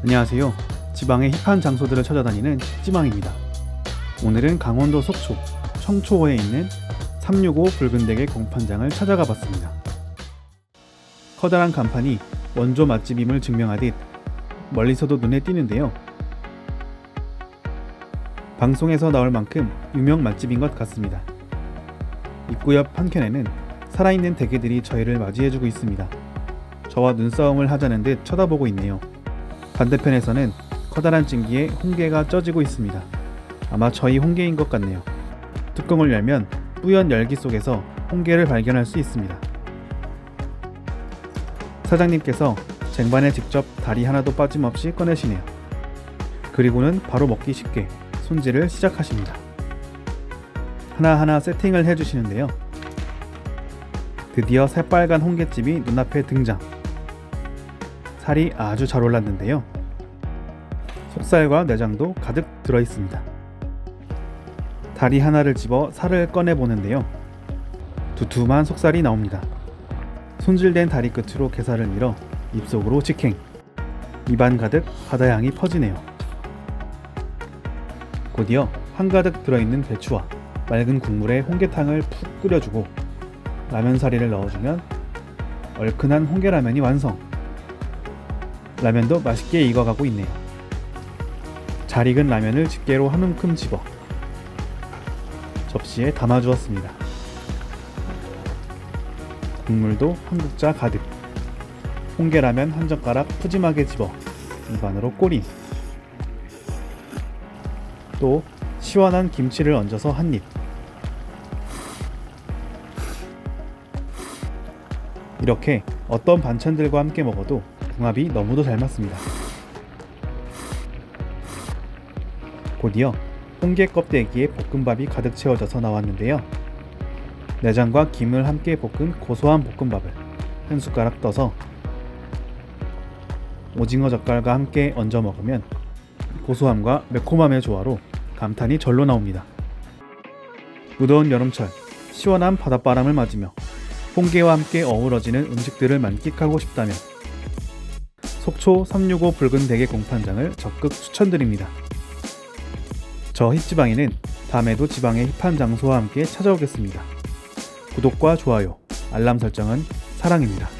안녕하세요. 지방의 힙한 장소들을 찾아다니는 찌망입니다. 오늘은 강원도 속초, 청초호에 있는 365 붉은 댁의 공판장을 찾아가 봤습니다. 커다란 간판이 원조 맛집임을 증명하듯 멀리서도 눈에 띄는데요. 방송에서 나올 만큼 유명 맛집인 것 같습니다. 입구 옆 한켠에는 살아있는 대게들이 저희를 맞이해주고 있습니다. 저와 눈싸움을 하자는 듯 쳐다보고 있네요. 반대편에서는 커다란 찜기에 홍게가 쪄지고 있습니다. 아마 저희 홍게인 것 같네요. 뚜껑을 열면 뿌연 열기 속에서 홍게를 발견할 수 있습니다. 사장님께서 쟁반에 직접 다리 하나도 빠짐없이 꺼내시네요. 그리고는 바로 먹기 쉽게 손질을 시작하십니다. 하나하나 세팅을 해주시는데요. 드디어 새빨간 홍게집이 눈앞에 등장. 살이 아주 잘 올랐는데요. 속살과 내장도 가득 들어 있습니다. 다리 하나를 집어 살을 꺼내 보는데요. 두툼한 속살이 나옵니다. 손질된 다리 끝으로 게살을 밀어 입속으로 직행. 입안 가득 바다향이 퍼지네요. 곧이어 한가득 들어있는 배추와 맑은 국물에 홍게탕을 푹 끓여주고 라면 사리를 넣어주면 얼큰한 홍게라면이 완성. 라면도 맛있게 익어가고 있네요. 잘 익은 라면을 집게로 한 움큼 집어 접시에 담아주었습니다. 국물도 한 국자 가득. 홍게라면 한 젓가락 푸짐하게 집어 입안으로 꼬림. 또 시원한 김치를 얹어서 한 입. 이렇게 어떤 반찬들과 함께 먹어도 궁합이 너무도 잘 맞습니다. 곧이어 홍게 껍데기에 볶음밥이 가득 채워져서 나왔는데요. 내장과 김을 함께 볶은 고소한 볶음밥을 한 숟가락 떠서 오징어 젓갈과 함께 얹어 먹으면 고소함과 매콤함의 조화로 감탄이 절로 나옵니다. 무더운 여름철 시원한 바닷바람을 맞으며 홍게와 함께 어우러지는 음식들을 만끽하고 싶다면 속초 365 붉은 대게 공판장을 적극 추천드립니다. 저 힙지방에는 다음에도 지방의 힙한 장소와 함께 찾아오겠습니다. 구독과 좋아요, 알람 설정은 사랑입니다.